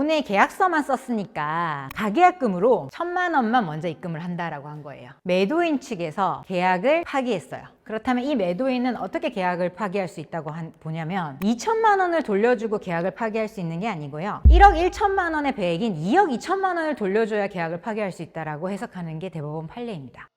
오늘 계약서만 썼으니까 가계약금으로 천만 원만 먼저 입금을 한다라고 한 거예요. 매도인 측에서 계약을 파기했어요. 그렇다면 이 매도인은 어떻게 계약을 파기할 수 있다고 한, 보냐면 2천만 원을 돌려주고 계약을 파기할 수 있는 게 아니고요. 1억 1천만 원의 배액인 2억 2천만 원을 돌려줘야 계약을 파기할 수 있다라고 해석하는 게 대법원 판례입니다.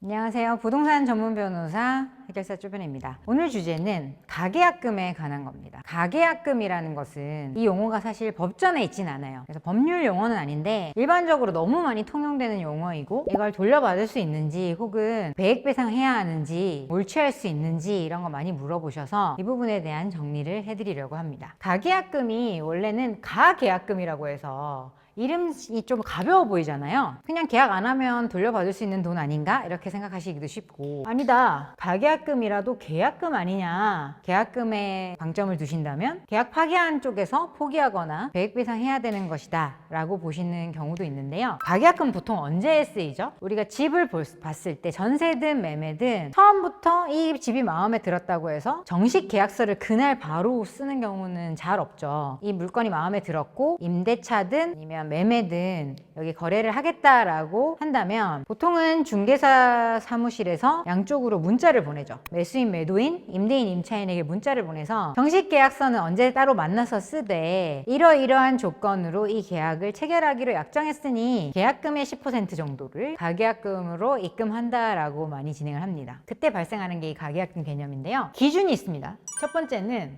안녕하세요. 부동산 전문 변호사 해결사 주변입니다. 오늘 주제는 가계약금에 관한 겁니다. 가계약금이라는 것은 이 용어가 사실 법전에 있진 않아요. 그래서 법률 용어는 아닌데 일반적으로 너무 많이 통용되는 용어이고 이걸 돌려받을 수 있는지 혹은 배액배상해야 하는지 몰취할 수 있는지 이런 거 많이 물어보셔서 이 부분에 대한 정리를 해드리려고 합니다. 가계약금이 원래는 가계약금이라고 해서 이름이 좀 가벼워 보이잖아요. 그냥 계약 안 하면 돌려받을 수 있는 돈 아닌가? 이렇게 생각하시기도 쉽고. 아니다. 가계약금이라도 계약금 아니냐. 계약금에 방점을 두신다면 계약 파기한 쪽에서 포기하거나 배액배상해야 되는 것이다. 라고 보시는 경우도 있는데요. 가계약금 보통 언제 쓰이죠? 우리가 집을 볼- 봤을 때 전세든 매매든 처음부터 이 집이 마음에 들었다고 해서 정식 계약서를 그날 바로 쓰는 경우는 잘 없죠. 이 물건이 마음에 들었고 임대차든 아니면 매매든 여기 거래를 하겠다라고 한다면 보통은 중개사 사무실에서 양쪽으로 문자를 보내죠. 매수인, 매도인, 임대인, 임차인에게 문자를 보내서 정식 계약서는 언제 따로 만나서 쓰되 이러이러한 조건으로 이 계약을 체결하기로 약정했으니 계약금의 10% 정도를 가계약금으로 입금한다라고 많이 진행을 합니다. 그때 발생하는 게 이 가계약금 개념인데요. 기준이 있습니다. 첫 번째는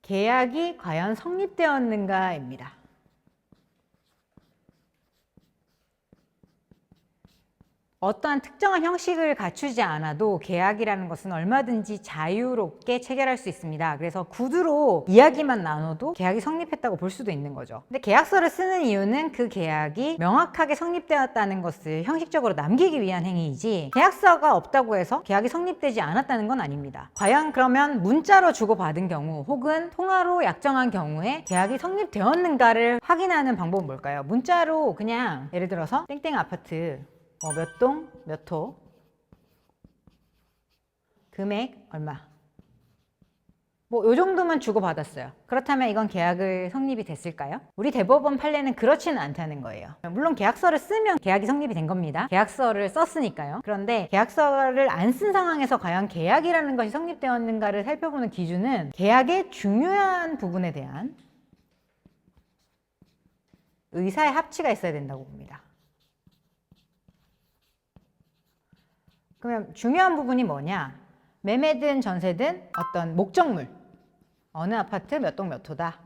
계약이 과연 성립되었는가입니다. 어떠한 특정한 형식을 갖추지 않아도 계약이라는 것은 얼마든지 자유롭게 체결할 수 있습니다. 그래서 구두로 이야기만 나눠도 계약이 성립했다고 볼 수도 있는 거죠. 근데 계약서를 쓰는 이유는 그 계약이 명확하게 성립되었다는 것을 형식적으로 남기기 위한 행위이지 계약서가 없다고 해서 계약이 성립되지 않았다는 건 아닙니다. 과연 그러면 문자로 주고받은 경우 혹은 통화로 약정한 경우에 계약이 성립되었는가를 확인하는 방법은 뭘까요? 문자로 그냥 예를 들어서 땡땡 아파트 어, 몇 동, 몇 호, 금액 얼마. 뭐, 요 정도만 주고받았어요. 그렇다면 이건 계약을 성립이 됐을까요? 우리 대법원 판례는 그렇지는 않다는 거예요. 물론 계약서를 쓰면 계약이 성립이 된 겁니다. 계약서를 썼으니까요. 그런데 계약서를 안 쓴 상황에서 과연 계약이라는 것이 성립되었는가를 살펴보는 기준은 계약의 중요한 부분에 대한 의사의 합치가 있어야 된다고 봅니다. 그러면 중요한 부분이 뭐냐? 매매든 전세든 어떤 목적물. 어느 아파트 몇동몇 호다.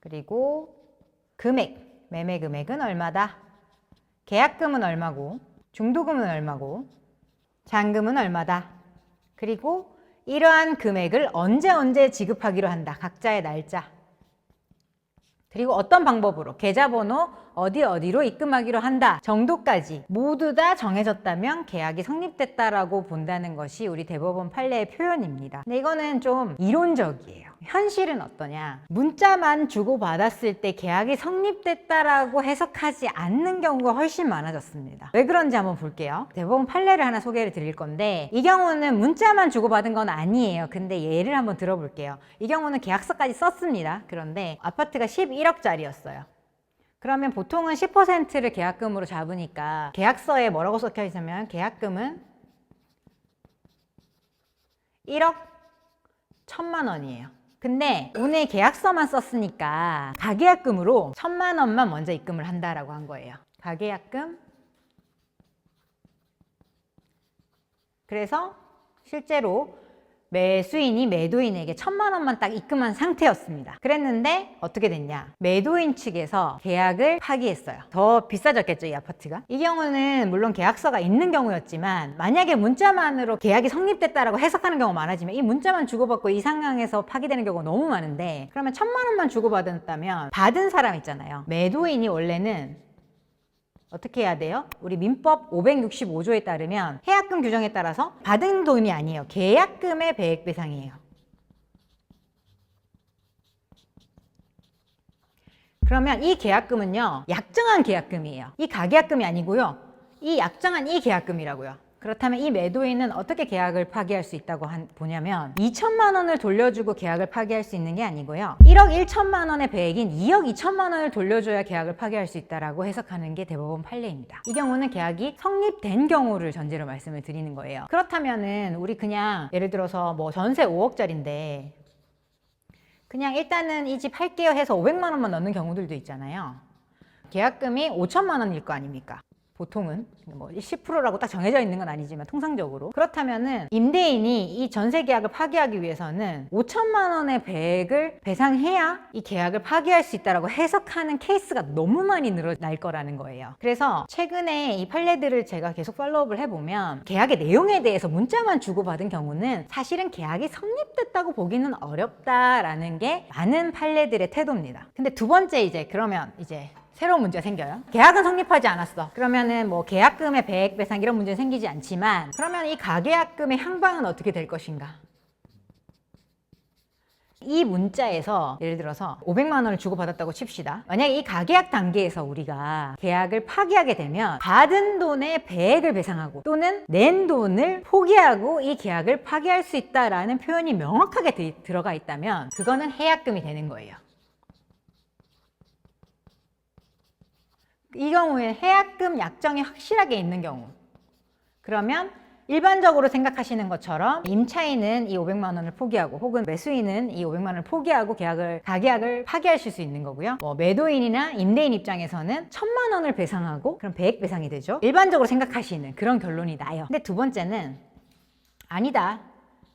그리고 금액. 매매 금액은 얼마다. 계약금은 얼마고. 중도금은 얼마고. 잔금은 얼마다. 그리고 이러한 금액을 언제 언제 지급하기로 한다. 각자의 날짜. 그리고 어떤 방법으로 계좌번호 어디 어디로 입금하기로 한다 정도까지 모두 다 정해졌다면 계약이 성립됐다라고 본다는 것이 우리 대법원 판례의 표현입니다. 근데 이거는 좀 이론적이에요. 현실은 어떠냐? 문자만 주고받았을 때 계약이 성립됐다라고 해석하지 않는 경우가 훨씬 많아졌습니다. 왜 그런지 한번 볼게요. 대법원 판례를 하나 소개를 드릴 건데 이 경우는 문자만 주고받은 건 아니에요. 근데 예를 한번 들어볼게요. 이 경우는 계약서까지 썼습니다. 그런데 아파트가 11억짜리였어요. 그러면 보통은 10%를 계약금으로 잡으니까 계약서에 뭐라고 적혀 있으면 계약금은 1억 1천만 원이에요. 근데 오늘 계약서만 썼으니까 가계약금으로 천만 원만 먼저 입금을 한다라고 한 거예요. 가계약금. 그래서 실제로 매수인이 매도인에게 천만 원만 딱 입금한 상태였습니다. 그랬는데 어떻게 됐냐? 매도인 측에서 계약을 파기했어요. 더 비싸졌겠죠, 이 아파트가? 이 경우는 물론 계약서가 있는 경우였지만 만약에 문자만으로 계약이 성립됐다라고 해석하는 경우가 많아지면 이 문자만 주고받고 이 상황에서 파기되는 경우가 너무 많은데 그러면 천만 원만 주고받았다면 받은 사람 있잖아요. 매도인이 원래는 어떻게 해야 돼요? 우리 민법 565조에 따르면 해약금 규정에 따라서 받은 돈이 아니에요. 계약금의 배액 배상이에요. 그러면 이 계약금은요, 약정한 계약금이에요. 이 가계약금이 아니고요. 이 약정한 이 계약금이라고요. 그렇다면 이 매도인은 어떻게 계약을 파기할 수 있다고 한, 보냐면 2천만 원을 돌려주고 계약을 파기할 수 있는 게 아니고요. 1억 1천만 원의 배액인 2억 2천만 원을 돌려줘야 계약을 파기할 수 있다라고 해석하는 게 대법원 판례입니다. 이 경우는 계약이 성립된 경우를 전제로 말씀을 드리는 거예요. 그렇다면은 우리 그냥 예를 들어서 뭐 전세 5억짜리인데 그냥 일단은 이 집 할게요 해서 500만 원만 넣는 경우들도 있잖아요. 계약금이 5천만 원일 거 아닙니까? 보통은 뭐 10%라고 딱 정해져 있는 건 아니지만 통상적으로 그렇다면은 임대인이 이 전세 계약을 파기하기 위해서는 5천만 원의 배액을 배상해야 이 계약을 파기할 수 있다라고 해석하는 케이스가 너무 많이 늘어날 거라는 거예요. 그래서 최근에 이 판례들을 제가 계속 팔로우업을 해보면 계약의 내용에 대해서 문자만 주고받은 경우는 사실은 계약이 성립됐다고 보기는 어렵다라는 게 많은 판례들의 태도입니다. 근데 두 번째 이제 그러면 이제 새로운 문제가 생겨요. 계약은 성립하지 않았어. 그러면은 뭐 계약금의 배액 배상 이런 문제는 생기지 않지만 그러면 이 가계약금의 향방은 어떻게 될 것인가? 이 문자에서 예를 들어서 500만 원을 주고받았다고 칩시다. 만약에 이 가계약 단계에서 우리가 계약을 파기하게 되면 받은 돈의 배액을 배상하고 또는 낸 돈을 포기하고 이 계약을 파기할 수 있다라는 표현이 명확하게 되- 들어가 있다면 그거는 해약금이 되는 거예요. 이 경우에 해약금 약정이 확실하게 있는 경우 그러면 일반적으로 생각하시는 것처럼 임차인은 이 500만 원을 포기하고 혹은 매수인은 이 500만 원을 포기하고 계약을 가계약을 파기하실 수 있는 거고요. 뭐 매도인이나 임대인 입장에서는 1000만 원을 배상하고 그럼 배액 배상이 되죠. 일반적으로 생각하시는 그런 결론이 나요. 근데 두 번째는 아니다.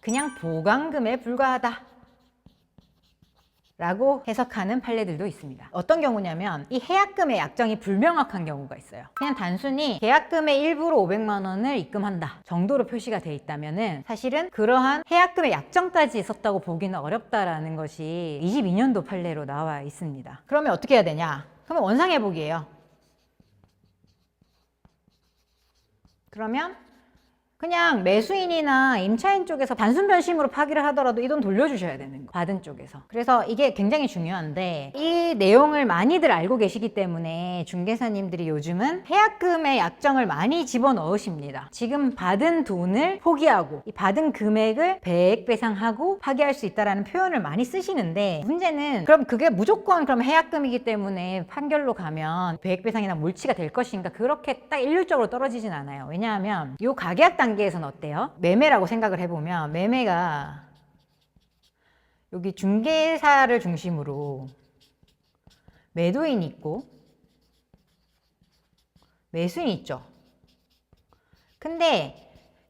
그냥 보강금에 불과하다. 라고 해석하는 판례들도 있습니다. 어떤 경우냐면 이 해약금의 약정이 불명확한 경우가 있어요. 그냥 단순히 계약금의 일부로 500만 원을 입금한다 정도로 표시가 돼 있다면은 사실은 그러한 해약금의 약정까지 있었다고 보기는 어렵다라는 것이 22년도 판례로 나와 있습니다. 그러면 어떻게 해야 되냐? 그러면 원상회복이에요. 그러면 그냥 매수인이나 임차인 쪽에서 단순 변심으로 파기를 하더라도 이 돈 돌려주셔야 되는 거 받은 쪽에서. 그래서 이게 굉장히 중요한데 이 내용을 많이들 알고 계시기 때문에 중개사님들이 요즘은 해약금의 약정을 많이 집어넣으십니다. 지금 받은 돈을 포기하고 이 받은 금액을 배액 배상하고 파기할 수 있다라는 표현을 많이 쓰시는데 문제는 그럼 그게 무조건 그럼 해약금이기 때문에 판결로 가면 배액 배상이나 몰치가 될 것인가? 그렇게 딱 일률적으로 떨어지진 않아요. 왜냐하면 이 가계약 단계 에서는 어때요? 매매라고 생각을 해보면 매매가 여기 중개사를 중심으로 매도인이 있고 매수인이 있죠. 근데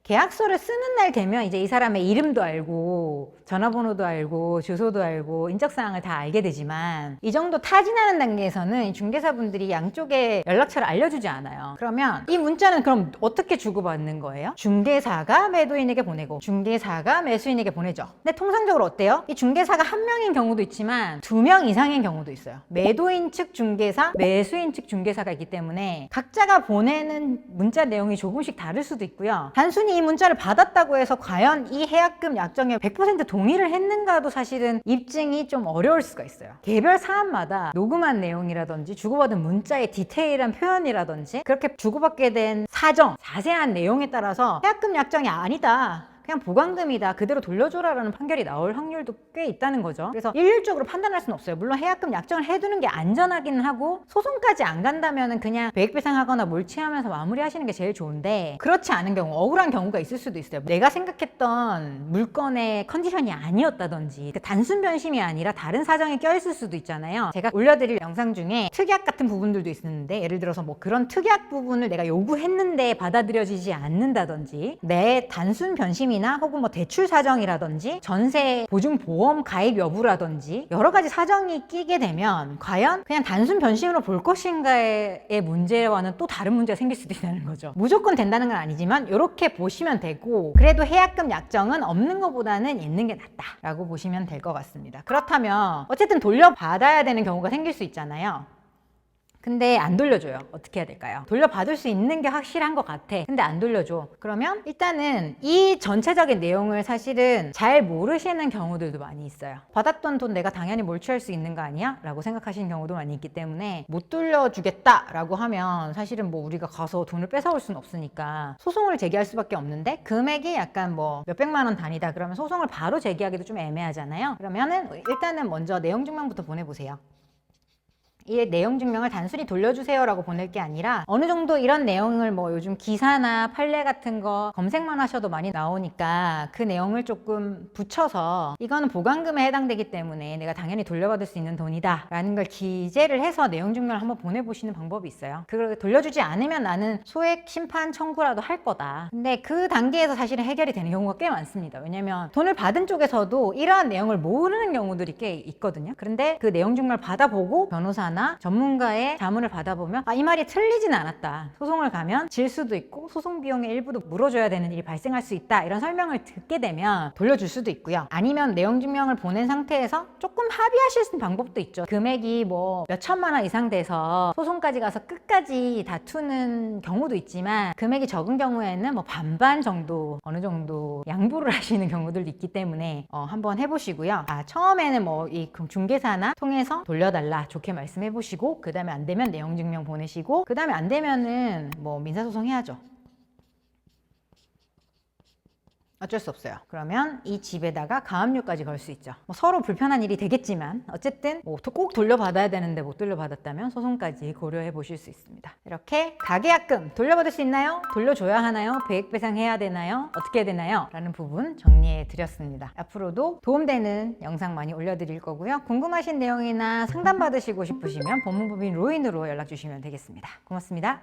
계약서를 쓰는 날 되면 이제 이 사람의 이름도 알고 전화번호도 알고 주소도 알고 인적사항을 다 알게 되지만 이 정도 타진하는 단계에서는 이 중개사분들이 양쪽에 연락처를 알려주지 않아요. 그러면 이 문자는 그럼 어떻게 주고받는 거예요? 중개사가 매도인에게 보내고 중개사가 매수인에게 보내죠. 근데 통상적으로 어때요? 이 중개사가 한 명인 경우도 있지만 두 명 이상인 경우도 있어요. 매도인 측 중개사, 매수인 측 중개사가 있기 때문에 각자가 보내는 문자 내용이 조금씩 다를 수도 있고요. 단순히 이 문자를 받았다고 해서 과연 이 해약금 약정에 100% 동의를 했는가도 사실은 입증이 좀 어려울 수가 있어요. 개별 사안마다 녹음한 내용이라든지 주고받은 문자의 디테일한 표현이라든지 그렇게 주고받게 된 사정, 자세한 내용에 따라서 해약금 약정이 아니다. 그냥 보강금이다. 그대로 돌려줘라라는 판결이 나올 확률도 꽤 있다는 거죠. 그래서 일률적으로 판단할 수는 없어요. 물론 해약금 약정을 해두는 게 안전하긴 하고 소송까지 안 간다면은 그냥 배액배상하거나 몰치하면서 마무리하시는 게 제일 좋은데 그렇지 않은 경우 억울한 경우가 있을 수도 있어요. 내가 생각했던 물건의 컨디션이 아니었다든지 그러니까 단순 변심이 아니라 다른 사정이 껴있을 수도 있잖아요. 제가 올려드릴 영상 중에 특약 같은 부분들도 있는데 예를 들어서 뭐 그런 특약 부분을 내가 요구했는데 받아들여지지 않는다든지 내 단순 변심이 이나 혹은 뭐 대출 사정이라든지 전세 보증 보험 가입 여부라든지 여러 가지 사정이 끼게 되면 과연 그냥 단순 변심으로 볼 것인가의 문제와는 또 다른 문제가 생길 수도 있다는 거죠. 무조건 된다는 건 아니지만 이렇게 보시면 되고 그래도 해약금 약정은 없는 것보다는 있는 게 낫다라고 보시면 될 것 같습니다. 그렇다면 어쨌든 돌려받아야 되는 경우가 생길 수 있잖아요. 근데 안 돌려줘요. 어떻게 해야 될까요? 돌려받을 수 있는 게 확실한 것 같아. 근데 안 돌려줘. 그러면 일단은 이 전체적인 내용을 사실은 잘 모르시는 경우들도 많이 있어요. 받았던 돈 내가 당연히 몰취할 수 있는 거 아니야? 라고 생각하시는 경우도 많이 있기 때문에 못 돌려주겠다 라고 하면 사실은 뭐 우리가 가서 돈을 뺏어올 수는 없으니까 소송을 제기할 수밖에 없는데 금액이 약간 뭐 몇백만 원 단위다 그러면 소송을 바로 제기하기도 좀 애매하잖아요. 그러면은 일단은 먼저 내용 증명부터 보내보세요. 이 내용 증명을 단순히 돌려주세요라고 보낼 게 아니라 어느 정도 이런 내용을 뭐 요즘 기사나 판례 같은 거 검색만 하셔도 많이 나오니까 그 내용을 조금 붙여서 이거는 보관금에 해당되기 때문에 내가 당연히 돌려받을 수 있는 돈이다 라는 걸 기재를 해서 내용 증명을 한번 보내보시는 방법이 있어요. 그걸 돌려주지 않으면 나는 소액 심판 청구라도 할 거다. 근데 그 단계에서 사실은 해결이 되는 경우가 꽤 많습니다. 왜냐면 돈을 받은 쪽에서도 이러한 내용을 모르는 경우들이 꽤 있거든요. 그런데 그 내용 증명을 받아보고 변호사나 전문가의 자문을 받아보면 아 이 말이 틀리진 않았다. 소송을 가면 질 수도 있고 소송 비용의 일부도 물어줘야 되는 일이 발생할 수 있다. 이런 설명을 듣게 되면 돌려줄 수도 있고요. 아니면 내용 증명을 보낸 상태에서 조금 합의하실 수 있는 방법도 있죠. 금액이 뭐 몇 천만 원 이상 돼서 소송까지 가서 끝까지 다투는 경우도 있지만 금액이 적은 경우에는 뭐 반반 정도 어느 정도 양보를 하시는 경우들도 있기 때문에 어, 한번 해보시고요. 아 처음에는 뭐 이 중개사나 통해서 돌려달라. 좋게 말씀 해 보시고 그 다음에 안 되면 내용 증명 보내시고 그 다음에 안 되면은 뭐 민사소송 해야죠 어쩔 수 없어요. 그러면 이 집에다가 가압류까지 걸 수 있죠. 뭐 서로 불편한 일이 되겠지만 어쨌든 뭐 꼭 돌려받아야 되는데 못 돌려받았다면 소송까지 고려해 보실 수 있습니다. 이렇게 가계약금 돌려받을 수 있나요? 돌려줘야 하나요? 배액배상해야 되나요? 어떻게 해야 되나요? 라는 부분 정리해 드렸습니다. 앞으로도 도움되는 영상 많이 올려드릴 거고요. 궁금하신 내용이나 상담 받으시고 싶으시면 법무법인 로인으로 연락 주시면 되겠습니다. 고맙습니다.